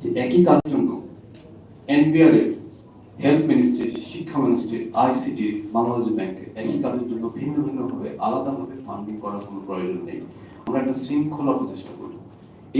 যে একই কাজের জন্য এনবিআর হেলথ মিনিস্ট্রি শিক্ষা মিনিস্ট্রি আইসিটি বাংলাদেশ ব্যাংকে একই কাজের জন্য ভিন্ন ভিন্ন ভাবে আলাদাভাবে ফান্ডিং করার কোনো প্রয়োজন নেই। আমরা একটা শৃঙ্খলা প্রতিষ্ঠা করি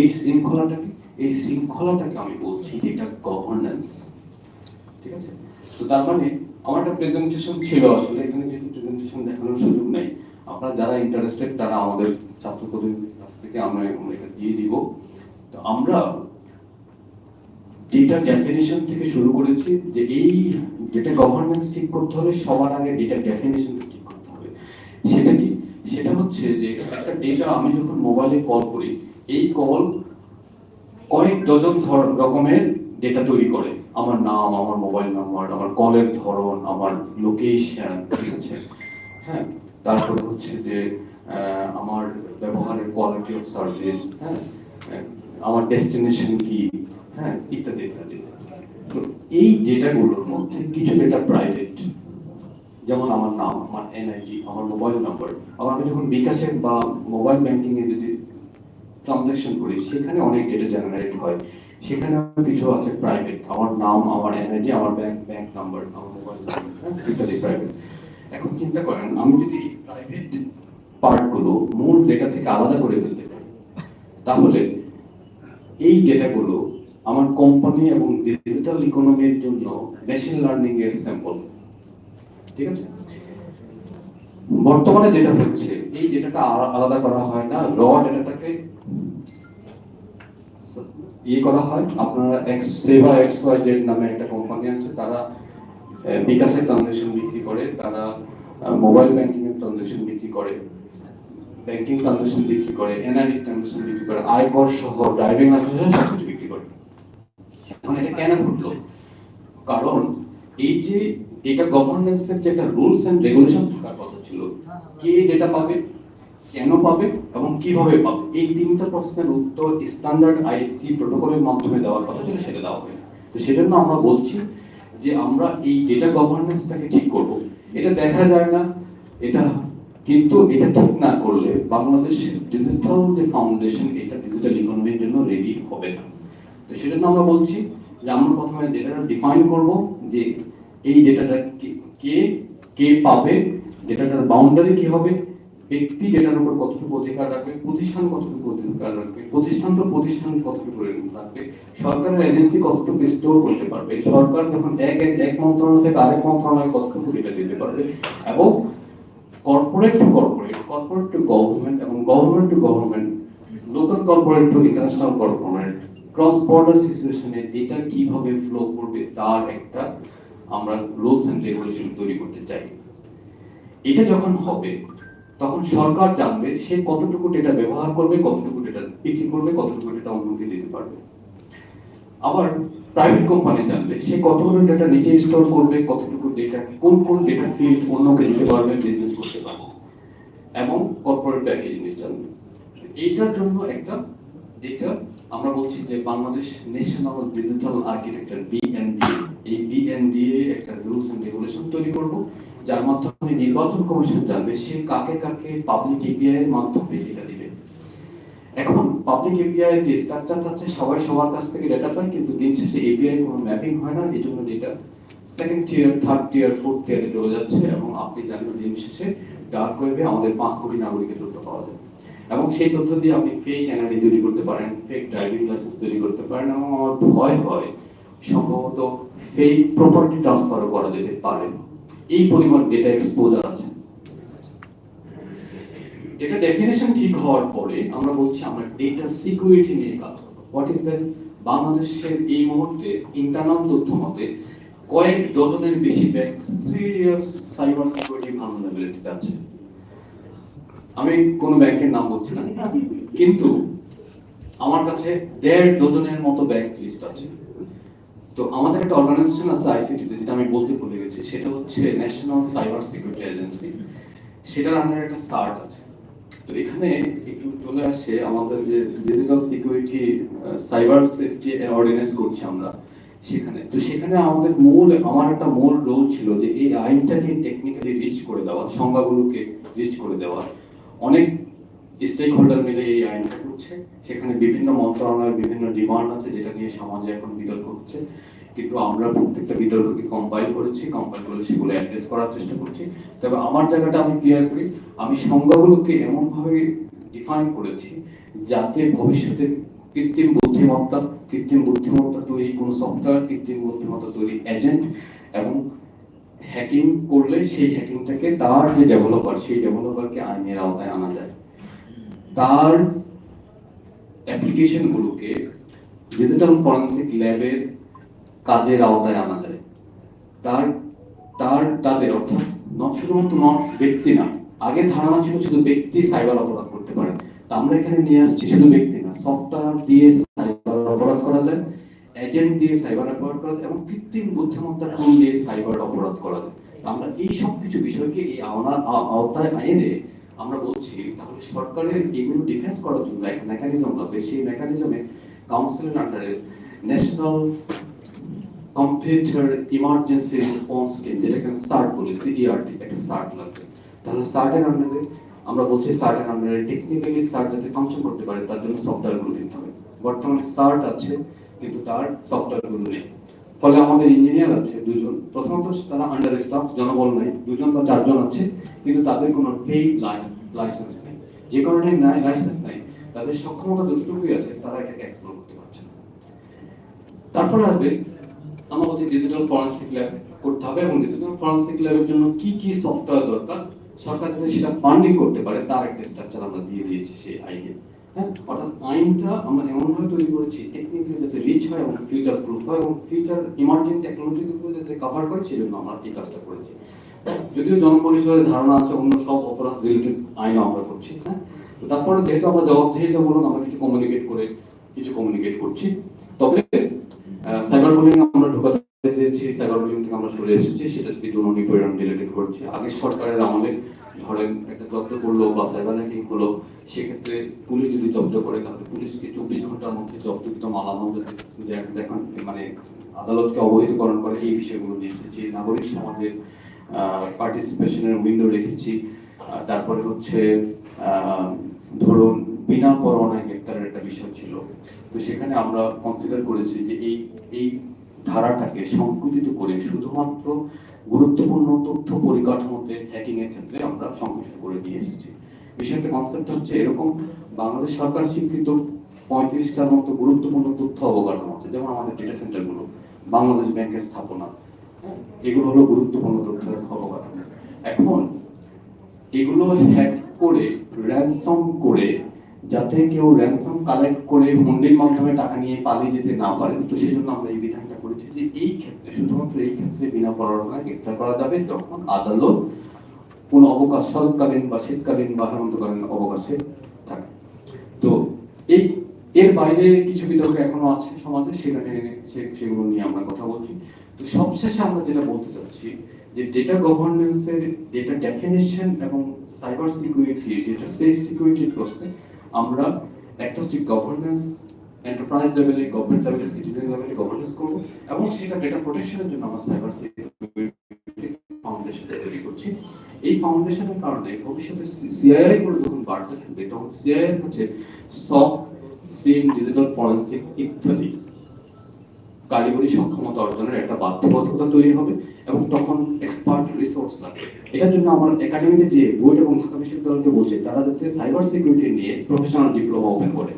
এই শৃঙ্খলাটাকে এই শৃঙ্খলাটাকে আমি বলছি যে এটা গভর্নেন্স ঠিক আছে? তো তার মানে আমার একটা প্রেজেন্টেশন ছিল আসলে, এখানে যেহেতু প্রেজেন্টেশন দেখানোর সুযোগ নেই, আপনারা যারা ইন্টারেস্টেড তারা আমাদের ছাত্র প্রতিনিধির কাছ থেকে আমরা এটা দিয়ে দিব। তো আমরা ডেটা ডেফিনেশন থেকে শুরু করেছি, যে এই ডেটা গভর্নেন্স ঠিক করতে হলে সবার আগে ডেটা ডেফিনেশন ঠিক করতে হবে। সেটা কি? সেটা হচ্ছে যে একটা ডেটা আমি যখন মোবাইলে কল করি, এই কল কয়েক ডজন রকমের ডেটা তৈরি করে। আমার নাম, আমার মোবাইল নাম্বার আমার কলের ধরন, আমার লোকেশন ঠিক আছে? হ্যাঁ? তারপরে হচ্ছে যে আমার ব্যবহারের কোয়ালিটি অফ সার্ভিস হ্যাঁ? আমার ডেস্টিনেশন কি? হ্যাঁ ইত্যাদি ইত্যাদি। তো এই ডেটাগুলোর মধ্যে কিছু ডেটা প্রাইভেট যেমন আমার নাম, আমার এনআইডি আমার মোবাইল নাম্বার আবার আমি যখন বিকাশে বা মোবাইল ব্যাংকিং এ যদি ট্রানজাকশন করি, সেখানে অনেক ডেটা জেনারেট হয়। সেখানে কিছু আছে প্রাইভেট আমার নাম, আমার এনআইডি আমার ব্যাংক ব্যাংক নাম্বার আমার মোবাইল নাম্বার ইত্যাদি প্রাইভেট এখন চিন্তা করেন, আমি যদি প্রাইভেট পার্টগুলো মূল ডেটা থেকে আলাদা করে ফেলতে পারি, তাহলে এই ডেটাগুলো আমার কোম্পানি এবং ডিজিটাল ইকোনমির জন্য মেশিন লার্নিং এর স্যাম্পল ঠিক আছে? বর্তমানে যেটা হচ্ছে, এই ডেটাটা আলাদা করা হয় না র ডেটাটাকে ইয়ে করা হয়। আপনারা এক্স সেবা এক্স ওয়াই জেড নামে একটা কোম্পানি আছে, তারা বিকাশের ট্রানজেকশন বিক্রি করে, তারা মোবাইল ব্যাংকিং এর ট্রানজেকশন বিক্রি করে। ব্যাংকিং ট্রানজাকশন বিক্রি করে এনআরই ট্রানজাকশন বিক্রি করে, আয়কর সহ ড্রাইভিং লাইসেন্স বিক্রি করে। এখন এটা কেন ঘটলো? কারণ এই যে ডেটা গভর্নেন্সের যে একটা রুলস এন্ড রেগুলেশন থাকার কথা ছিল, কে ডেটা পাবে, কেন পাবে, এবং কীভাবে পাবে? এই তিনটা প্রশ্নের উত্তর স্ট্যান্ডার্ড আইএসটি প্রোটোকলের মাধ্যমে দেওয়ার কথা ছিল, সেটা দেওয়া হবে তো সেজন্য আমরা বলছি যে আমরা এই ডেটা গভর্নেন্সটাকে ঠিক করব। এটা দেখা যায় না, এটা কিন্তু এটা ঠিক না করলে বাংলাদেশ ডিজিটাল যে ফাউন্ডেশন এটা ডিজিটাল ইকোনমির জন্য রেডি হবে না। তো সেজন্য আমরা বলছি যে আমরা প্রথমে ডেটাটা ডিফাইন করব যে এই ডেটাটা কে কে পাবে ডেটাটার বাউন্ডারি কি হবে, ব্যক্তি ডেটার উপর কতটুকু অধিকার রাখবে, প্রতিষ্ঠান কতটুকু অধিকার রাখবে, প্রতিষ্ঠান তো প্রতিষ্ঠান কতটুকু রাখবে, সরকারের এজেন্সি কতটুকু স্টোর করতে পারবে, সরকার যখন এক এক মন্ত্রণালয় থেকে আরেক মন্ত্রণালয়ে কতটুকু ডেটা দিতে পারবে, এবং corporate to corporate corporate to government এবং government to government local corporate to international corporate cross border সিচুয়েশনে ডেটা কীভাবে ফ্লো করবে তার একটা আমরা রুলস এন্ড রেগুলেশন তৈরি করতে চাই। এটা যখন হবে, তখন সরকার জানবে সে কতটুকু ডেটা ব্যবহার করবে, কতটুকু ডেটা বিক্রি করবে, কতটুকু ডেটা অন্যকে দিতে পারবে। আবার প্রাইভেট কোম্পানি জানবে সে কতগুলো ডেটা নিজে স্টোর করবে, কতটুকু ডেটা কোন কোন ডেটা ফিল্ড অন্যকে দিতে পারবে বিজনেস করতে পারবে, এবং কর্পোরেট ব্যাংকে জিনিস জানবে এইটার জন্য একটা যেটা আমরা বলছি যে Bangladesh national digital architecture BND এই বিএনডি একটা রুলস এন্ড রেগুলেশন তৈরি করব, যার মাধ্যমে নির্বাচন কমিশন জানবে সে কাকে কাকে পাবলিক এপিআই এর মাধ্যমে ডেটা দিবে। এখন পাবলিক এপিআই যে স্ট্রাকচার আছে, সবাই সবার কাছ থেকে ডেটা পায়, কিন্তু দিন শেষে এপিআই কোনো ম্যাপিং হয় না, এই জন্য data second tier third tier fourth টিয়ারে চলে যাচ্ছে এবং আপনি জানেন দিন শেষে ডার্ক ওয়েবে আমাদের পাঁচ কোটি নাগরিকের তথ্য পাওয়া যায়। এবং সেই তথ্য দিয়ে আপনি ফেক এনআরডি তৈরি করতে পারেন ফেক ড্রাইভিং লাইসেন্স তৈরি করতে পারেন এবং আমার ভয় হয় সম্ভবত ফেক প্রপার্টি ট্রান্সফারও করা যেতে পারে এই পরিমাণ ডেটা এক্সপোজার আছে। ডেটা ডেফিনেশন ঠিক হওয়ার পরে আমরা বলছি আমরা ডেটা সিকিউরিটি নিয়ে কাজ করব। হোয়াট ইজ দ্যাট বাংলাদেশের এই মুহূর্তে ইন্টারনাল তথ্য মতে কয়েক ডজনের বেশি ব্যাংক সিরিয়াস সাইবার সিকিউরিটি ভালনারেবিলিটিতে আছে। আমি কোন ব্যাংকের নাম বলছি না। কিন্তু আমার কাছে দেড় ডজনের মতো ব্যাংক লিস্ট আছে। তো আমাদের একটা অর্গানাইজেশন আছে আইসিটি যেটা আমি বলতে ভুলে গেছি। সেটা হচ্ছে ন্যাশনাল সাইবার সিকিউরিটি এজেন্সি সেটার আন্ডারে একটা সার্ট আছে। তো এখানে একটু চলে আসে আমাদের যে digital security cyber safety ordinance করছি আমরা সেখানে। তো সেখানে আমাদের মূল, আমার একটা মূল রোল ছিল যে এই আইনটাকে টেকনিক্যালি রিচ করে দেওয়া, সংজ্ঞাগুলোকে রিচ করে দেওয়া। অনেক স্টেক হোল্ডার মিলে এই আইনটা করছে। সেখানে বিভিন্ন মন্ত্রণালয়ের বিভিন্ন ডিমান্ড আছে যেটা নিয়ে সমাজে এখন বিতর্ক হচ্ছে। কিন্তু আমরা প্রত্যেকটা বিতর্ককে কম্পাইল করেছি কম্পাইল করে সেগুলো অ্যাড্রেস করার চেষ্টা করছি। তবে আমার জায়গাটা আমি ক্লিয়ার করি, আমি সংজ্ঞাগুলোকে এমনভাবে ডিফাইন করেছি যাতে ভবিষ্যতে কৃত্রিম বুদ্ধিমত্তা কৃত্রিম বুদ্ধিমত্তা তৈরি কোনো সফটওয়্যার কৃত্রিম বুদ্ধিমত্তা তৈরি এজেন্ট এবং হ্যাকিং করলে সেই হ্যাকিংটাকে তার যে ডেভেলপার সেই ডেভেলপারকে আইনের আওতায় আনা যায়। তার অ্যাপ্লিকেশন গুলোকে ডিজিটাল ফরেন্সিক ল্যাবের কাজের আওতায় আনা যায়। তার তার, তাদের অর্থাৎ শুধুমাত্র নট ব্যক্তি না, আগে ধারণা ছিল শুধু ব্যক্তি সাইবার অপরাধ করতে পারে। তা আমরা এখানে নিয়ে আসছি, শুধু ব্যক্তি না, সফটওয়্যার দিয়ে সাইবার অপরাধ করা যায়, এজেন্ট দিয়ে সাইবার অপরাধ করা যায়, এবং কৃত্রিম বুদ্ধিমত্তা টুল দিয়ে সাইবার অপরাধ করা যায়। আমরা এই সব কিছু বিষয়কে এই আওতায় এনে আমরা বলছি, তাহলে সরকারের এগুলো ডিফেন্স করার জন্য এক মেকানিজম লাগবে সেই মেকানিজমে কাউন্সিলের আন্ডারে national computer emergency response scheme যেটাকে সার্ট বলি সিইআরটি একটা সার্ট লাগবে। তাহলে সার্টের আন্ডারে আমরা বলছি সার্টের আন্ডারে টেকনিক্যালি সার্ট যাতে ফাংশন করতে পারে, তার জন্য সফটওয়্যারগুলো দিতে হবে। বর্তমানে সার্ট আছে, কিন্তু তার সফটওয়্যারগুলো নেই। ফলে আমাদের ইঞ্জিনিয়ার আছে দুজন। প্রথমত তারা আন্ডার স্টাফ জনবল নাই। দুজন বা চারজন আছে, কিন্তু তাদের কোনো পেইড লাইসেন্স নেই। যে কারণে নাই লাইসেন্স নাই, তাদের সক্ষমতা যতটুকুই আছে, তারা এটাকে এক্সপ্লোর করতে পারছে না। তারপরে আসবে আমরা বলছি ডিজিটাল ফরেন্সিক ল্যাব করতে হবে এবং ডিজিটাল ফরেন্সিক ল্যাবের জন্য কি কি সফটওয়্যার দরকার? সরকার যাতে সেটা ফান্ডিং করতে পারে, তার একটা স্ট্রাকচার আমরা দিয়ে দিয়েছি সেই আইনে। হ্যাঁ? অর্থাৎ আইনটা আমরা এমনভাবে তৈরি করেছি টেকনিক্যালি যাতে রিচ হয় এবং ফিউচার প্রুফ হয় এবং ফিউচার ইমার্জিং টেকনোলজিগুলো যাতে কভার করে সেই জন্য আমরা এই কাজটা করেছি। যদিও জনপরিসরের ধারণা আছে অন্য সব অপরাধ রিলেটেড আইনও আমরা করছি হ্যাঁ? তারপরে যেহেতু আমরা জবাবদিহিতামূলক আমরা কিছু কমিউনিকেট করে, কিছু কমিউনিকেট করছি। তবে সাইবার বুলিং আমরা ঢোকাতে চেয়েছি সাইবার বুলিং থেকে আমরা সরে এসেছি, সেটা যদি দুর্নীতি পরিণাম রিলেটেড করছি। আগে সরকারের আমলে ধরেন একটা জব্দ করল বা সাইবার হ্যাকিং হলো সেক্ষেত্রে পুলিশ যদি জব্দ করে, তাহলে পুলিশকে চব্বিশ ঘণ্টার মধ্যে জব্দকৃত মালামাল দেখ- দেখান মানে আদালতকে অবহিতকরণ করে এই বিষয়গুলো নিয়ে এসেছি। নাগরিক সমাজের পার্টিসিপেশনের উইন্ডো রেখেছি। তারপরে হচ্ছে ধরুন বিনা পরোয়ানায় গ্রেপ্তারের একটা বিষয় ছিল। তো সেখানে আমরা কনসিডার করেছি যে এই এই ধারাটাকে সংকুচিত করে শুধুমাত্র গুরুত্বপূর্ণ তথ্য পরিকাঠামোতে হ্যাকিং এর ক্ষেত্রে আমরা সংকুচিত করে দিয়ে এসেছি। বিষয়টা কনসেপ্ট হচ্ছে এরকম বাংলাদেশ সরকার স্বীকৃত পঁয়ত্রিশটার মতো গুরুত্বপূর্ণ তথ্য অবকাঠামো আছে। যেমন আমাদের ডেটা সেন্টারগুলো বাংলাদেশ ব্যাংকের স্থাপনা হ্যাঁ, এগুলো হলো গুরুত্বপূর্ণ তথ্যের অবকাঠামো। এখন এগুলো হ্যাক করে র্যানসম করে যাতে কেউ র্যানসম কালেক্ট করে হুন্ডির মাধ্যমে টাকা নিয়ে পালিয়ে যেতে না পারে, তো সেই জন্য আমরা এই বিধানটা করেছি যে এই ক্ষেত্রে, শুধুমাত্র এই ক্ষেত্রে বিনা পরোয়ানায় গ্রেফতার করা যাবে যখন আদালত কোন অবকাশ শরৎকালীন বা শীতকালীন বা হেমন্তকালীন অবকাশে থাকে। তো এই, এর বাইরে কিছু বিতর্ক এখনও আছে সমাজে, সেখানে সেগুলো নিয়ে আমরা কথা বলছি। তো সবশেষে আমরা যেটা বলতে চাচ্ছি যে ডেটা গভর্নেন্সের ডেটা ডেফিনেশন এবং সাইবার সিকিউরিটি ডেটা সেফ সিকিউরিটির প্রশ্নে আমরা একটা হচ্ছে গভর্নেন্স এন্টারপ্রাইজ লেভেলে গভর্নমেন্ট লেভেলে সিটিজেন লেভেলে গভর্নেন্স করব এবং সেটা ডেটা প্রোটেকশনের জন্য আমরা সাইবার সিকিউরিটি ফাউন্ডেশন তৈরি করছি। এই ফাউন্ডেশনের কারণে ভবিষ্যতে সিআইআই গুলো যখন বাড়তে থাকবে, তখন সিআইআই হচ্ছে সক সিম ডিজিটাল ফরেন্সিক ইত্যাদি। কারিগরি সক্ষমতা অর্জনের একটা বাধ্যবাধকতা তৈরি হবে এবং তখন এক্সপার্ট রিসোর্স লাগবে। এটার জন্য আমার একাডেমিতে যে বোর্ড এবং ঢাকা বিশ্ববিদ্যালয়কে বলছে, তারা যাতে সাইবার সিকিউরিটি নিয়ে প্রফেশনাল ডিপ্লোমা ওপেন করে।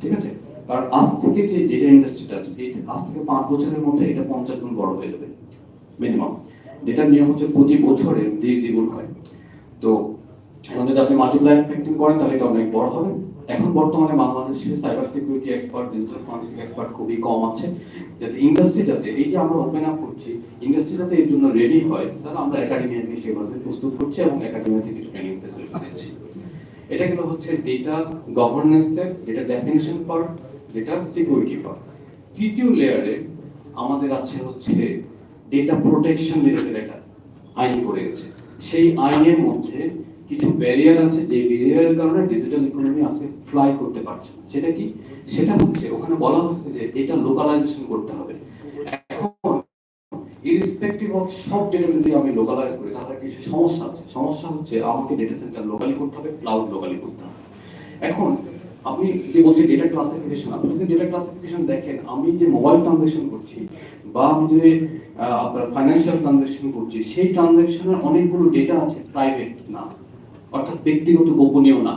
ঠিক আছে? কারণ আজ থেকে যে ডেটা ইন্ডাস্ট্রিটা আছে আজ থেকে পাঁচ বছরের মধ্যে এটা পঞ্চাশ গুণ বড় হয়ে যাবে মিনিমাম যেটার নিয়ম হচ্ছে প্রতি বছরে দ্বি- দ্বিগুণ হয়। তো এখন যদি আপনি মাল্টিপ্লাই ইফেক্টিং করেন, তাহলে এটা অনেক বড় হবে। এখন বর্তমানে বাংলাদেশে cyber security expert digital forensic expert খুবই কম আছে। যাতে ইন্ডাস্ট্রি যাতে, এই যে আমরা ওপেন আপ করছি ইন্ডাস্ট্রি যাতে এর জন্য রেডি হয়, তাহলে আমরা একাডেমিয়াকে সেভাবে প্রস্তুত করছি এবং একাডেমিয়াতে কিছু ট্রেনিং ফেসিলিটি দিচ্ছি। এটা গেলো হচ্ছে data গভর্নেন্সের data definition part data security part তৃতীয় লেয়ারে আমাদের আছে হচ্ছে ডেটা প্রোটেকশন রিলেটেড একটা আইন করে গেছে। সেই আইনের মধ্যে কিছু ব্যারিয়ার আছে যে ব্যারিয়ারের কারণে ডিজিটাল ইকোনমি আজকে ফ্লাই করতে পারছে না। সেটা কি? সেটা হচ্ছে, ওখানে বলা হচ্ছে যে এটা লোকালাইজেশন করতে হবে। এখন অফ সব ডেটা যদি আমি লোকালাইজ করি, তাহলে সমস্যা আছে? সমস্যা হচ্ছে, আমাকে ডেটা সেন্টার লোকালি করতে হবে ক্লাউড লোকালি করতে হবে। এখন, আপনি যে বলছেন ডেটা ক্লাসিফিকেশন আপনি যদি ডেটা ক্লাসিফিকেশন দেখেন, আমি যে মোবাইল ট্রানজাকশন করছি, বা আমি যে আপনার ফাইন্যান্সিয়াল ট্রানজাকশন করছি, সেই ট্রানজাকশনের অনেকগুলো ডেটা আছে প্রাইভেট না। অর্থাৎ ব্যক্তিগত গোপনীয় না।